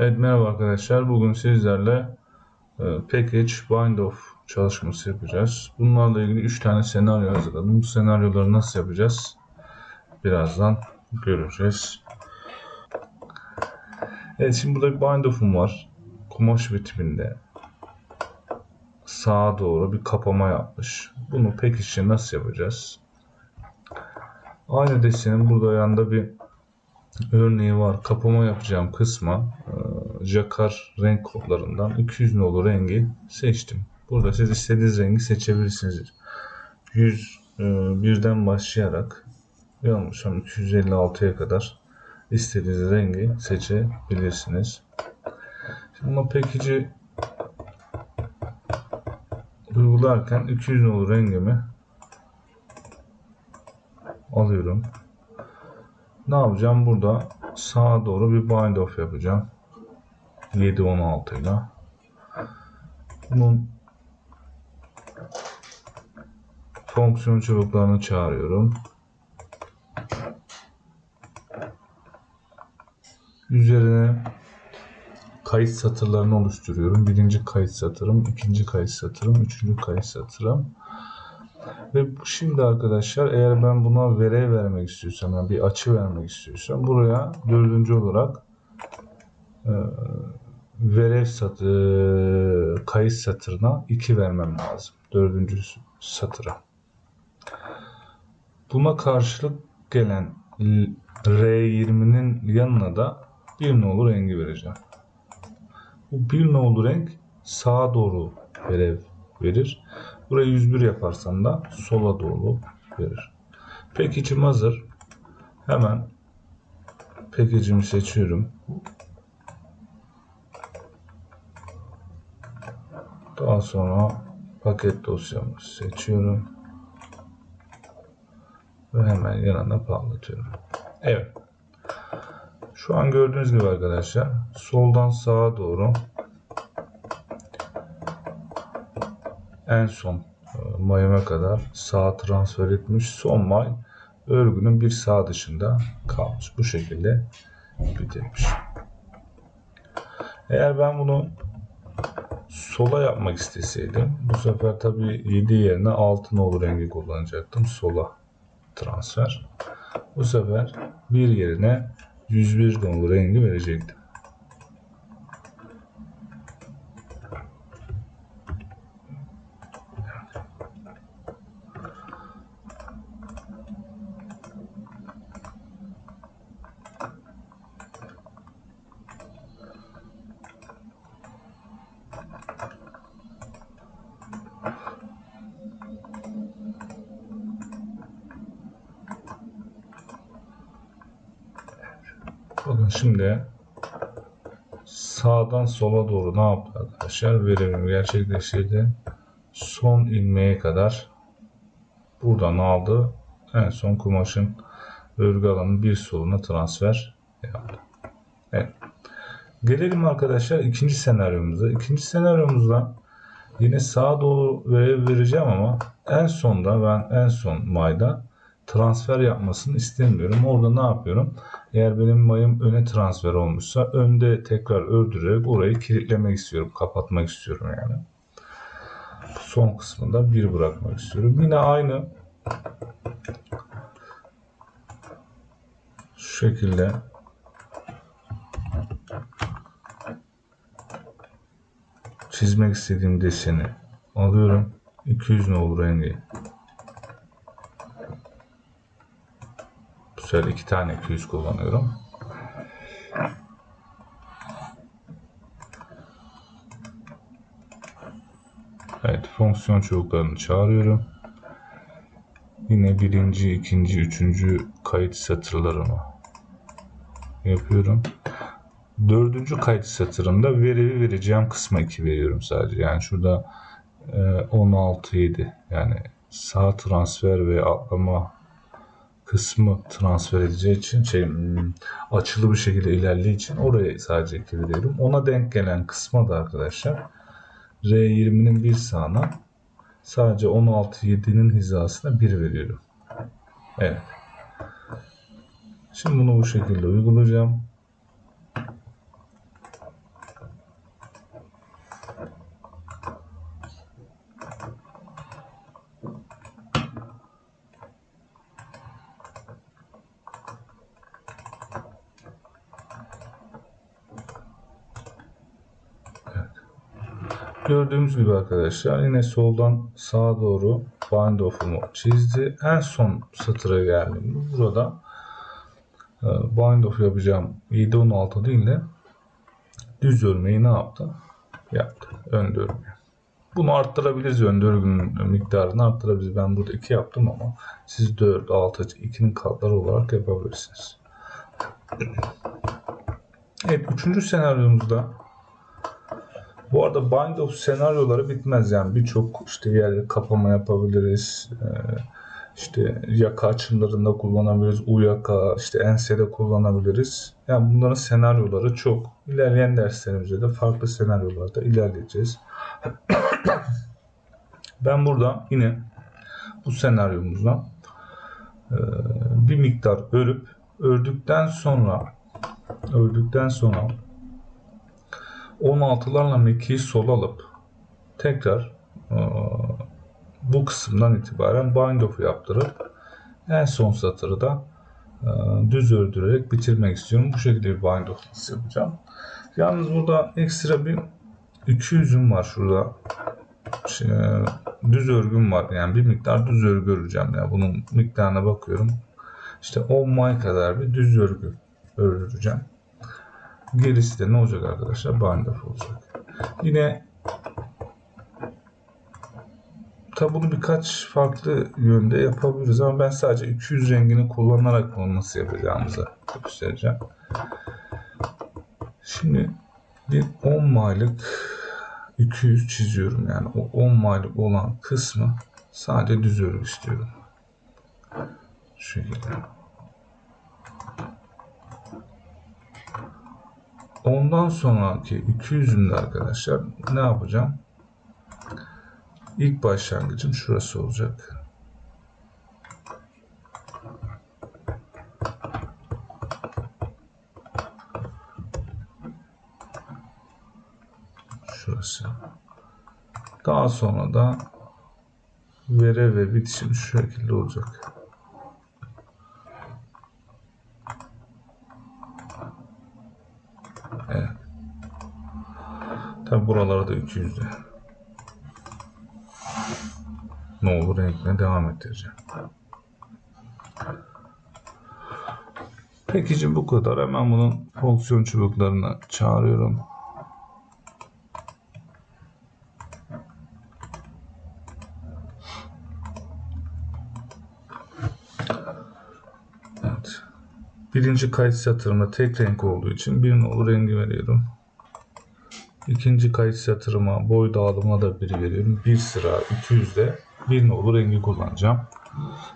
Evet merhaba arkadaşlar. Bugün sizlerle e, Package Bind Off çalışması yapacağız. Bunlarla ilgili 3 tane senaryo hazırladım. Bu senaryoları nasıl yapacağız? Birazdan göreceğiz. Evet şimdi burada bir bind off'um var. Kumaş bitiminde sağa doğru bir kapama yapmış. Bunu için nasıl yapacağız? Aynı desenin burada yanında bir örneği var. Kapama yapacağım kısma e, Jakar renk kodlarından 200 nolu rengi seçtim. Burada siz istediğiniz rengi seçebilirsiniz. 100 e, birden başlayarak yanılmışım 256'ya kadar istediğiniz rengi seçebilirsiniz. Şimdi bu package'i uygularken 200 nolu rengimi alıyorum. Ne yapacağım? Burada sağa doğru bir bind off yapacağım. 7-16 ile. Bunun fonksiyon çubuklarını çağırıyorum. Üzerine kayıt satırlarını oluşturuyorum. Birinci kayıt satırım, ikinci kayıt satırım, üçüncü kayıt satırım. Ve şimdi arkadaşlar eğer ben buna vere vermek istiyorsam yani bir açı vermek istiyorsam buraya dördüncü olarak e, vere satı, kayıt satırına 2 vermem lazım. Dördüncü satıra. Buna karşılık gelen R20'nin yanına da bir nolu rengi vereceğim. Bu bir nolu renk sağa doğru verev verir. Burayı 101 yaparsam da sola doğru verir. Package'im hazır. Hemen package'imi seçiyorum. Daha sonra paket dosyamı seçiyorum. Ve hemen yanına parlatıyorum. Evet. Şu an gördüğünüz gibi arkadaşlar soldan sağa doğru en son e, mayıma kadar sağa transfer etmiş. Son may örgünün bir sağ dışında kalmış. Bu şekilde bitirmiş. Eğer ben bunu sola yapmak isteseydim bu sefer tabi 7 yerine altın olur rengi kullanacaktım. Sola transfer. Bu sefer bir yerine 101 nolu rengi verecektim. Bakın şimdi sağdan sola doğru ne yaptı arkadaşlar? Verimimi gerçekleştirdi. Son ilmeğe kadar buradan aldı. En son kumaşın örgü alanının bir soluna transfer yaptı. Evet. Gelelim arkadaşlar ikinci senaryomuza. İkinci senaryomuzda yine sağa doğru verev vereceğim ama en sonda ben en son mayda transfer yapmasını istemiyorum. Orada ne yapıyorum? Eğer benim mayım öne transfer olmuşsa önde tekrar ördürerek orayı kilitlemek istiyorum. Kapatmak istiyorum yani. Son kısmında bir bırakmak istiyorum. Yine aynı şu şekilde çizmek istediğim deseni alıyorum. 200 nolu rengi Sefer iki tane 200 kullanıyorum. Evet, fonksiyon çubuklarını çağırıyorum. Yine birinci, ikinci, üçüncü kayıt satırlarımı yapıyorum. Dördüncü kayıt satırımda veriyi vereceğim kısma 2 veriyorum sadece. Yani şurada 16 7 yani sağ transfer ve atlama kısmı transfer edeceği için şey hmm, açılı bir şekilde ilerlediği için oraya sadece 2 veriyorum. Ona denk gelen kısma da arkadaşlar R20'nin bir sağına sadece 16.7'nin hizasına 1 veriyorum. Evet. Şimdi bunu bu şekilde uygulayacağım. Gördüğümüz gibi arkadaşlar yine soldan sağa doğru bind off'umu çizdi. En son satıra geldim. Burada e, bind off yapacağım 7-16 değil de düz örmeyi ne yaptı? Yaptı. Ön örgü. Bunu arttırabiliriz. Ön örgünün miktarını arttırabiliriz. Ben burada 2 yaptım ama siz 4, 6, 2'nin katları olarak yapabilirsiniz. Evet. Üçüncü senaryomuzda bu arada bind of senaryoları bitmez yani birçok işte yerde kapama yapabiliriz. Ee, işte yaka açımlarında kullanabiliriz. U yaka, işte ensede kullanabiliriz. Yani bunların senaryoları çok. İlerleyen derslerimizde de farklı senaryolarda ilerleyeceğiz. ben burada yine bu senaryomuzda e, bir miktar örüp ördükten sonra ördükten sonra 16'larla mekiği sol alıp tekrar e, bu kısımdan itibaren bind off yaptırıp en son satırı da e, düz ördürerek bitirmek istiyorum. Bu şekilde bir bind off yapacağım. Yalnız burada ekstra bir 200'üm var şurada. Şey, düz örgüm var. Yani bir miktar düz örgü öreceğim. Yani bunun miktarına bakıyorum. İşte 10 may kadar bir düz örgü öreceğim. Gerisi de ne olacak arkadaşlar? Off olacak. Yine Tabi bunu birkaç farklı yönde yapabiliriz ama ben sadece 200 rengini kullanarak bunu nasıl yapacağımızı göstereceğim. Şimdi bir 10 maylık 200 çiziyorum yani o 10 maylık olan kısmı sadece düz örgü istiyorum. Şu şekilde. Ondan sonraki 200'ümde arkadaşlar ne yapacağım? İlk başlangıcım şurası olacak. Şurası. Daha sonra da vere ve bitişim şu şekilde olacak. Tabi buralara da 200'de. Ne olur renkine devam ettireceğim. Peki bu kadar. Hemen bunun fonksiyon çubuklarını çağırıyorum. Evet. Birinci kayıt satırında tek renk olduğu için bir nolu rengi veriyorum. İkinci kayıt satırıma boy dağılımına da biri veriyorum. Bir sıra 200'de bir nolu rengi kullanacağım.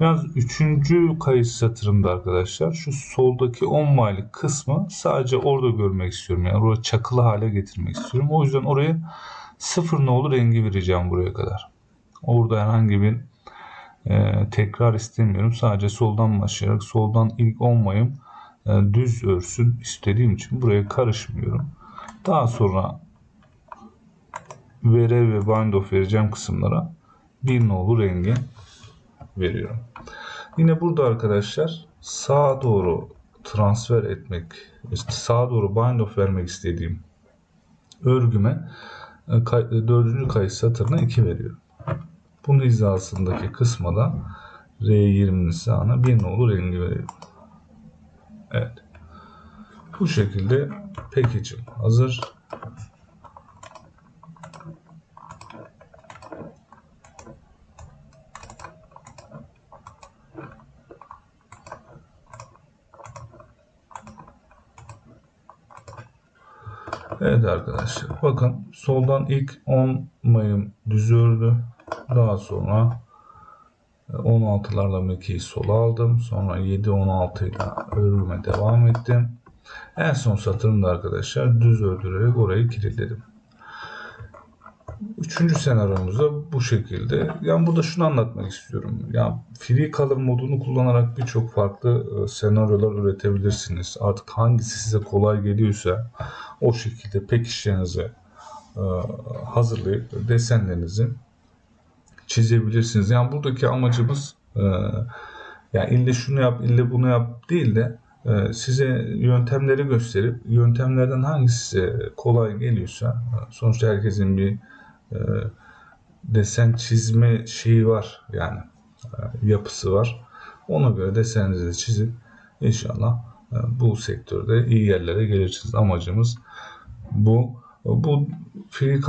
Yalnız üçüncü kayıt satırımda arkadaşlar şu soldaki 10 maylık kısmı sadece orada görmek istiyorum. Yani oraya çakılı hale getirmek istiyorum. O yüzden oraya sıfır nolu rengi vereceğim buraya kadar. Orada herhangi bir e, tekrar istemiyorum. Sadece soldan başlayarak soldan ilk 10 mayım e, düz örsün istediğim için buraya karışmıyorum. Daha sonra vere ve bind off vereceğim kısımlara bir nolu rengi veriyorum. Yine burada arkadaşlar sağa doğru transfer etmek, sağa doğru bind off vermek istediğim örgüme e, dördüncü kayıt satırına 2 veriyorum. Bunun hizasındaki kısma da R20'nin sağına bir nolu rengi veriyorum. Evet. Bu şekilde package'im hazır. Evet arkadaşlar bakın soldan ilk 10 mayım düz ördü. Daha sonra 16'larla mekiği sola aldım. Sonra 7 16 ile örgüme devam ettim. En son satırımda arkadaşlar düz ördürerek orayı kilitledim. Üçüncü senaryomuzda bu şekilde. Yani burada şunu anlatmak istiyorum. Yani free color modunu kullanarak birçok farklı e, senaryolar üretebilirsiniz. Artık hangisi size kolay geliyorsa o şekilde pek işlerinizi e, hazırlayıp desenlerinizi çizebilirsiniz. Yani buradaki amacımız e, yani ille şunu yap, ille bunu yap değil de size yöntemleri gösterip yöntemlerden hangisi kolay geliyorsa sonuçta herkesin bir e, desen çizme şeyi var yani e, yapısı var. Ona göre deseninizi de çizip inşallah e, bu sektörde iyi yerlere gelirsiniz. Amacımız bu. Bu free